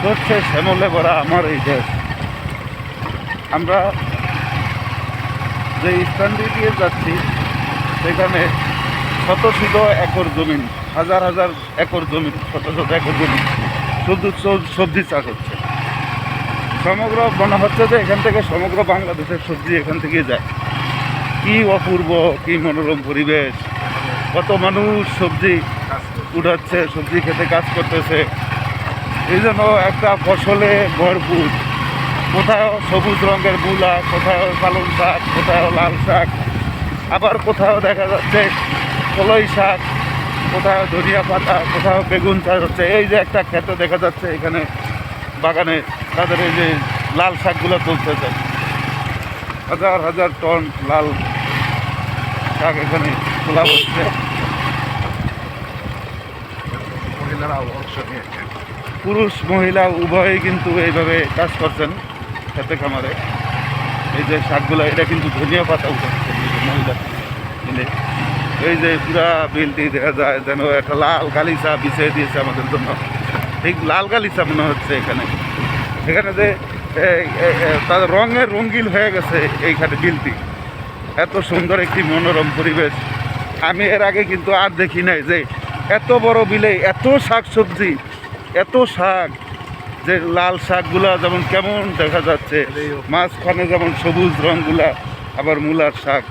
সরষে শ্যামলে ভরা আমার এই দেশ। আমরা যে স্থানটি দিয়ে যাচ্ছি, সেখানে শত শত একর জমিন হাজার হাজার একর জমি, শত শত একর জমি শুধু সবজি চাষ হচ্ছে। সমগ্র মনে হচ্ছে যে এখান থেকে সমগ্র বাংলাদেশের সবজি এখান থেকে যায়। কি অপূর্ব, কি মনোরম পরিবেশ। কত মানুষ সবজি উঠাচ্ছে, সবজি খেতে কাজ করতেছে। এই জন্য একটা ফসলে ভরপুর। কোথাও সবুজ রঙের মূলা কোথাও পালং শাক কোথাও লাল শাক, আবার কোথাও দেখা যাচ্ছে কলই শাক কোথাও ধনিয়া পাতা কোথাও বেগুন চাষ হচ্ছে। এই যে একটা ক্ষেত্রে দেখা যাচ্ছে এখানে বাগানে, তাদের এই যে লাল শাকগুলো তুলতে তুলতেছে। হাজার হাজার টন লাল শাক এখানে তোলা হচ্ছে। মহিলারা অংশ নিয়েছেন। পুরুষ, মহিলা, উভয়ই কিন্তু এইভাবে কাজ করছেন খেতে খামারে। এই যে শাকগুলো, এটা কিন্তু ধনিয়া পাতা উঠাচ্ছে মহিলা মিলে। এই যে পুরা বিলটি দেখা যায় যেন একটা লাল গালিচা বিছিয়ে দিয়েছে আমাদের জন্য। ঠিক লাল গালিচা মনে হচ্ছে এখানে। এখানে যে তার রঙের রঙিন হয়ে গেছে এইখানে বিলটি। এত সুন্দর একটি মনোরম পরিবেশ। আমি এর আগে কিন্তু আর দেখি নাই যে, এত বড় বিলে এত শাক সবজি এত শাক যে লাল শাকগুলা যেমন কেমন দেখা যাচ্ছে মাঝখানে যেমন সবুজ রঙগুলা আবার মূলার শাক।